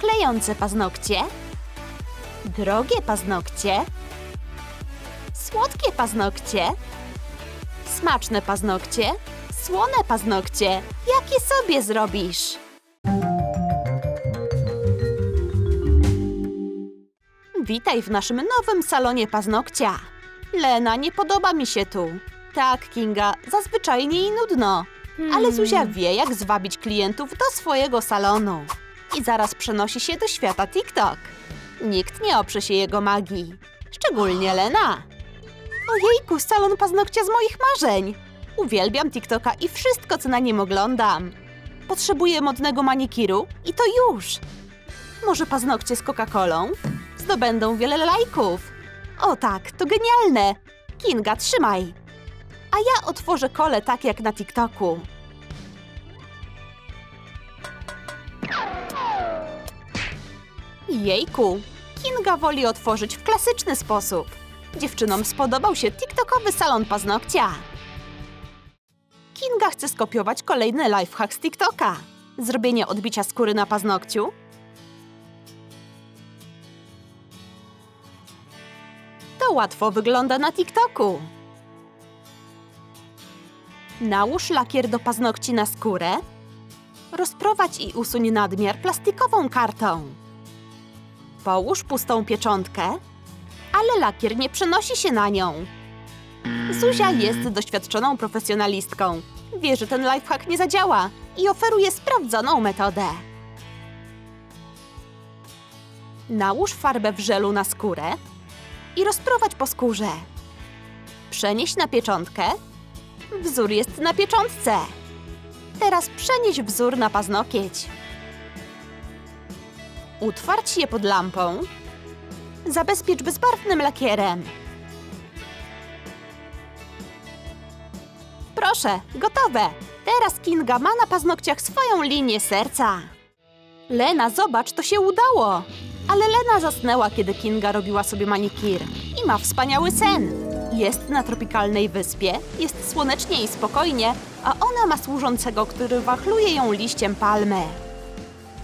Klejące paznokcie. Drogie paznokcie. Słodkie paznokcie. Smaczne paznokcie. Słone paznokcie. Jakie sobie zrobisz? Witaj w naszym nowym salonie paznokcia. Lena, nie podoba mi się tu. Tak, Kinga, zazwyczaj jej nudno. Ale Zuzia wie, jak zwabić klientów do swojego salonu. I zaraz przenosi się do świata TikTok. Nikt nie oprze się jego magii. Szczególnie Lena. Ojejku, salon paznokcia z moich marzeń. Uwielbiam TikToka i wszystko, co na nim oglądam. Potrzebuję modnego manikiru i to już. Może paznokcie z Coca-Colą? Zdobędą wiele lajków. O tak, to genialne. Kinga, trzymaj. A ja otworzę kole tak jak na TikToku. Jejku, Kinga woli otworzyć w klasyczny sposób. Dziewczynom spodobał się TikTokowy salon paznokcia. Kinga chce skopiować kolejny lifehack z TikToka. Zrobienie odbicia skóry na paznokciu. To łatwo wygląda na TikToku. Nałóż lakier do paznokci na skórę. Rozprowadź i usuń nadmiar plastikową kartą. Połóż pustą pieczątkę, ale lakier nie przenosi się na nią. Zuzia jest doświadczoną profesjonalistką. Wie, że ten lifehack nie zadziała i oferuje sprawdzoną metodę. Nałóż farbę w żelu na skórę i rozprowadź po skórze. Przenieś na pieczątkę. Wzór jest na pieczątce. Teraz przenieś wzór na paznokieć. Utwardź je pod lampą. Zabezpiecz bezbarwnym lakierem. Proszę, gotowe. Teraz Kinga ma na paznokciach swoją linię serca. Lena, zobacz, to się udało. Ale Lena zasnęła, kiedy Kinga robiła sobie manikir i ma wspaniały sen. Jest na tropikalnej wyspie, jest słonecznie i spokojnie, a ona ma służącego, który wachluje ją liściem palmy.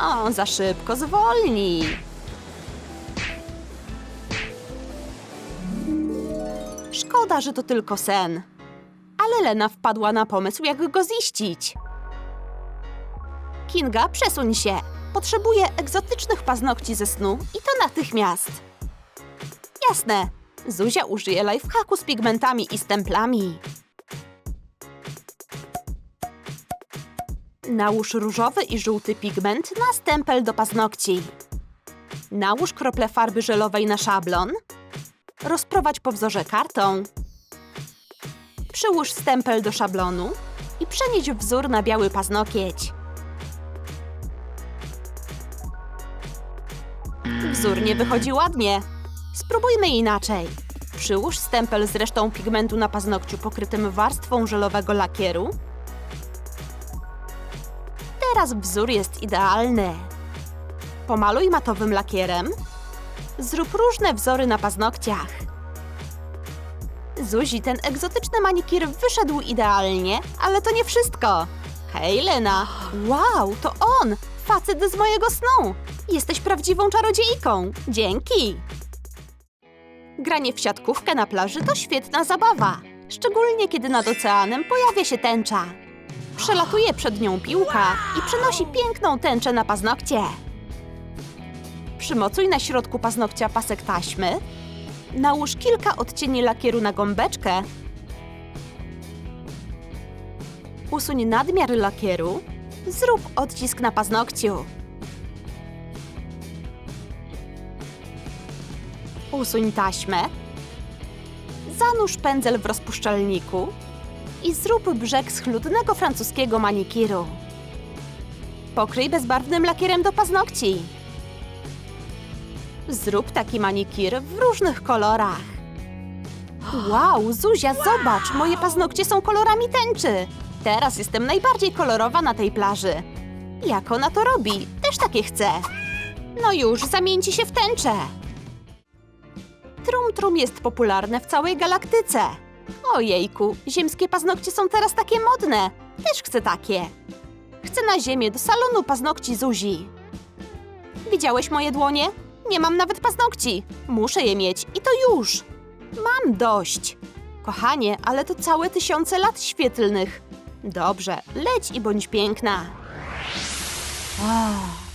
O, za szybko, zwolnij. Szkoda, że to tylko sen. Ale Lena wpadła na pomysł, jak go ziścić. Kinga, przesuń się. Potrzebuję egzotycznych paznokci ze snu i to natychmiast. Jasne. Zuzia użyje lifehacku z pigmentami i stemplami. Nałóż różowy i żółty pigment na stempel do paznokci. Nałóż krople farby żelowej na szablon. Rozprowadź po wzorze kartą. Przyłóż stempel do szablonu i przenieś wzór na biały paznokieć. Wzór nie wychodzi ładnie. Spróbujmy inaczej. Przyłóż stempel z resztą pigmentu na paznokciu pokrytym warstwą żelowego lakieru. Teraz wzór jest idealny. Pomaluj matowym lakierem. Zrób różne wzory na paznokciach. Zuzi, ten egzotyczny manikir wyszedł idealnie, ale to nie wszystko. Hej, Lena! Wow, to on! Facet z mojego snu! Jesteś prawdziwą czarodziejką! Dzięki! Granie w siatkówkę na plaży to świetna zabawa. Szczególnie kiedy nad oceanem pojawia się tęcza. Przelatuje przed nią piłka i przenosi piękną tęczę na paznokcie. Przymocuj na środku paznokcia pasek taśmy. Nałóż kilka odcieni lakieru na gąbeczkę. Usuń nadmiar lakieru. Zrób odcisk na paznokciu. Usuń taśmę. Zanurz pędzel w rozpuszczalniku i zrób brzeg schludnego francuskiego manikiru. Pokryj bezbarwnym lakierem do paznokci. Zrób taki manikir w różnych kolorach. Wow, Zuzia, zobacz, moje paznokcie są kolorami tęczy. Teraz jestem najbardziej kolorowa na tej plaży. Jak ona to robi? Też takie chcę. No już, zamieńcie się w tęczę. Trum Trum jest popularne w całej galaktyce. Ojejku, ziemskie paznokcie są teraz takie modne. Też chcę takie. Chcę na ziemię do salonu paznokci Zuzi. Widziałeś moje dłonie? Nie mam nawet paznokci. Muszę je mieć i to już. Mam dość. Kochanie, ale to całe tysiące lat świetlnych. Dobrze, leć i bądź piękna. Oh.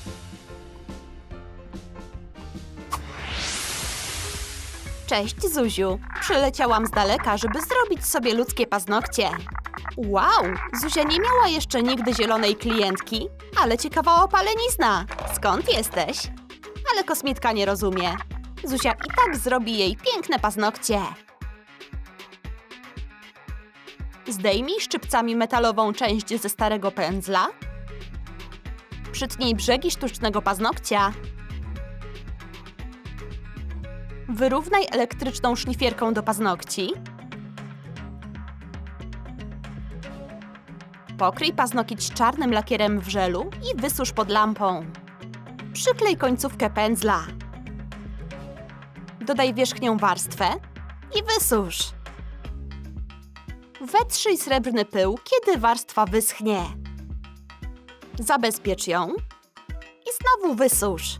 Cześć, Zuziu. Przyleciałam z daleka, żeby zrobić sobie ludzkie paznokcie. Wow, Zuzia nie miała jeszcze nigdy zielonej klientki, ale ciekawa opalenizna. Skąd jesteś? Ale kosmitka nie rozumie. Zuzia i tak zrobi jej piękne paznokcie. Zdejmij szczypcami metalową część ze starego pędzla. Przytnij brzegi sztucznego paznokcia. Wyrównaj elektryczną szlifierką do paznokci. Pokryj paznokieć czarnym lakierem w żelu i wysusz pod lampą. Przyklej końcówkę pędzla. Dodaj wierzchnią warstwę i wysusz. Wetrzyj srebrny pył, kiedy warstwa wyschnie. Zabezpiecz ją i znowu wysusz.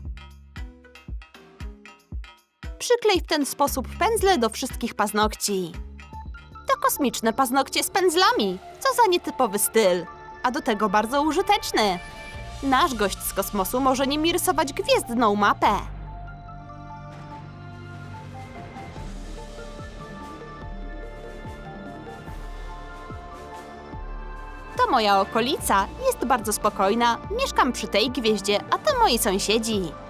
Przyklej w ten sposób pędzle do wszystkich paznokci. To kosmiczne paznokcie z pędzlami. Co za nietypowy styl. A do tego bardzo użyteczny. Nasz gość z kosmosu może nimi rysować gwiezdną mapę. To moja okolica. Jest bardzo spokojna. Mieszkam przy tej gwieździe, a to moi sąsiedzi.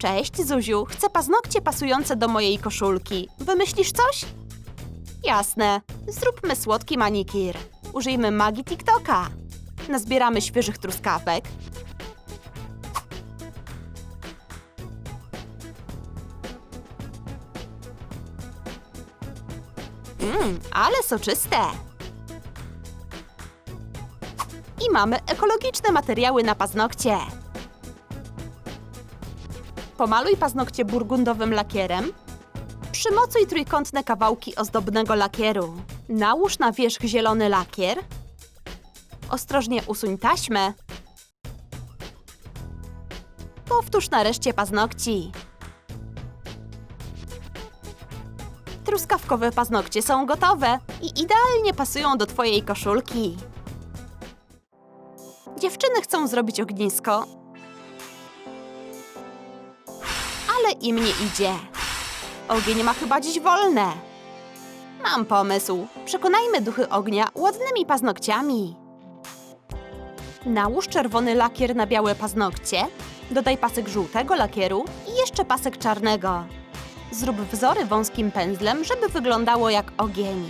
Cześć, Zuziu. Chcę paznokcie pasujące do mojej koszulki. Wymyślisz coś? Jasne. Zróbmy słodki manikir. Użyjmy magii TikToka. Nazbieramy świeżych truskawek. Mmm, ale soczyste. I mamy ekologiczne materiały na paznokcie. Pomaluj paznokcie burgundowym lakierem. Przymocuj trójkątne kawałki ozdobnego lakieru. Nałóż na wierzch zielony lakier. Ostrożnie usuń taśmę. Powtórz na reszcie paznokci. Truskawkowe paznokcie są gotowe i idealnie pasują do Twojej koszulki. Dziewczyny chcą zrobić ognisko, im nie idzie. Ogień ma chyba dziś wolne. Mam pomysł. Przekonajmy duchy ognia ładnymi paznokciami. Nałóż czerwony lakier na białe paznokcie, dodaj pasek żółtego lakieru i jeszcze pasek czarnego. Zrób wzory wąskim pędzlem, żeby wyglądało jak ogień.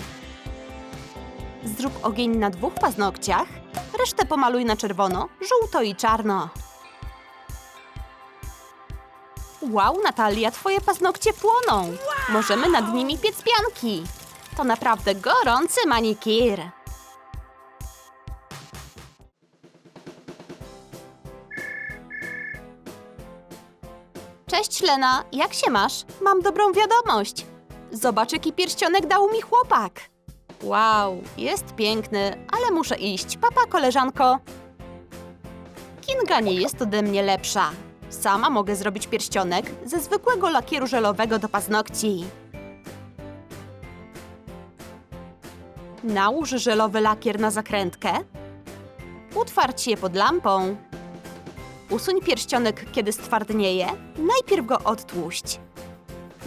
Zrób ogień na dwóch paznokciach, resztę pomaluj na czerwono, żółto i czarno. Wow, Natalia, twoje paznokcie płoną. Możemy nad nimi piec pianki. To naprawdę gorący manikir. Cześć, Lena. Jak się masz? Mam dobrą wiadomość. Zobacz, jaki pierścionek dał mi chłopak. Wow, jest piękny, ale muszę iść. Papa, koleżanko. Kinga nie jest ode mnie lepsza. Sama mogę zrobić pierścionek ze zwykłego lakieru żelowego do paznokci. Nałóż żelowy lakier na zakrętkę. Utwardź je pod lampą. Usuń pierścionek, kiedy stwardnieje. Najpierw go odtłuść.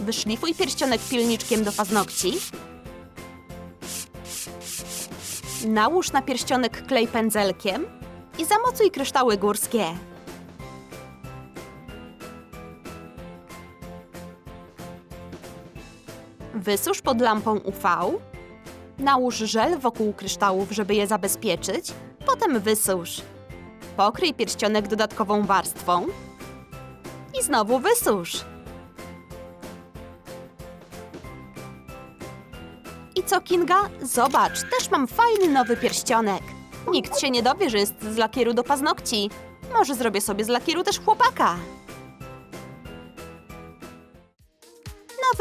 Wyszlifuj pierścionek pilniczkiem do paznokci. Nałóż na pierścionek klej pędzelkiem i zamocuj kryształy górskie. Wysusz pod lampą UV. Nałóż żel wokół kryształów, żeby je zabezpieczyć. Potem wysusz. Pokryj pierścionek dodatkową warstwą. I znowu wysusz. I co, Kinga? Zobacz, też mam fajny nowy pierścionek. Nikt się nie dowie, że jest z lakieru do paznokci. Może zrobię sobie z lakieru też chłopaka.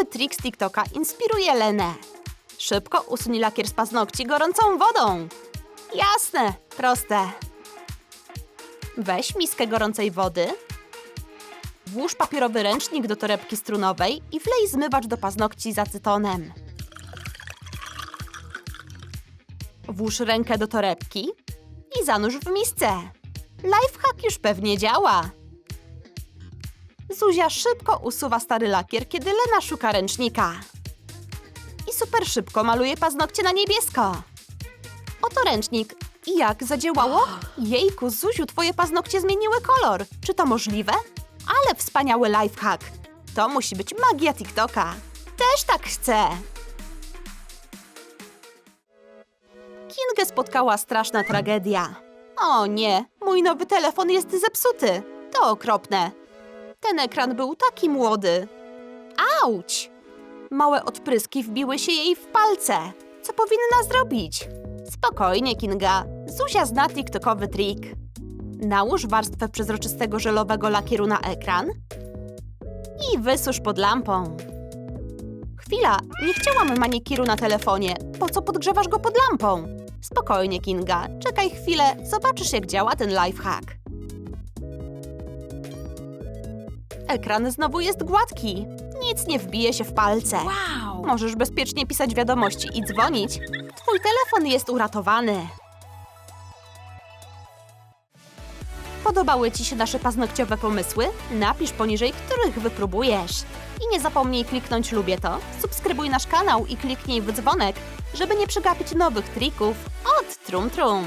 Nowy trik z TikToka inspiruje Lenę. Szybko usuń lakier z paznokci gorącą wodą. Jasne, proste. Weź miskę gorącej wody. Włóż papierowy ręcznik do torebki strunowej i wlej zmywacz do paznokci z acetonem. Włóż rękę do torebki i zanurz w misce. Lifehack już pewnie działa. Zuzia szybko usuwa stary lakier, kiedy Lena szuka ręcznika. I super szybko maluje paznokcie na niebiesko. Oto ręcznik. I jak zadziałało? Jejku, Zuziu, twoje paznokcie zmieniły kolor. Czy to możliwe? Ale wspaniały lifehack. To musi być magia TikToka. Też tak chcę. Kingę spotkała straszna tragedia. O nie, mój nowy telefon jest zepsuty. To okropne. Ten ekran był taki młody. Auć! Małe odpryski wbiły się jej w palce. Co powinna zrobić? Spokojnie, Kinga. Zuzia zna TikTokowy trik. Nałóż warstwę przezroczystego żelowego lakieru na ekran i wysusz pod lampą. Chwila, nie chciałam manikiru na telefonie. Po co podgrzewasz go pod lampą? Spokojnie, Kinga. Czekaj chwilę, zobaczysz jak działa ten lifehack. Ekran znowu jest gładki. Nic nie wbije się w palce. Wow! Możesz bezpiecznie pisać wiadomości i dzwonić. Twój telefon jest uratowany. Podobały Ci się nasze paznokciowe pomysły? Napisz poniżej, których wypróbujesz. I nie zapomnij kliknąć lubię to, subskrybuj nasz kanał i kliknij w dzwonek, żeby nie przegapić nowych trików od Trum Trum.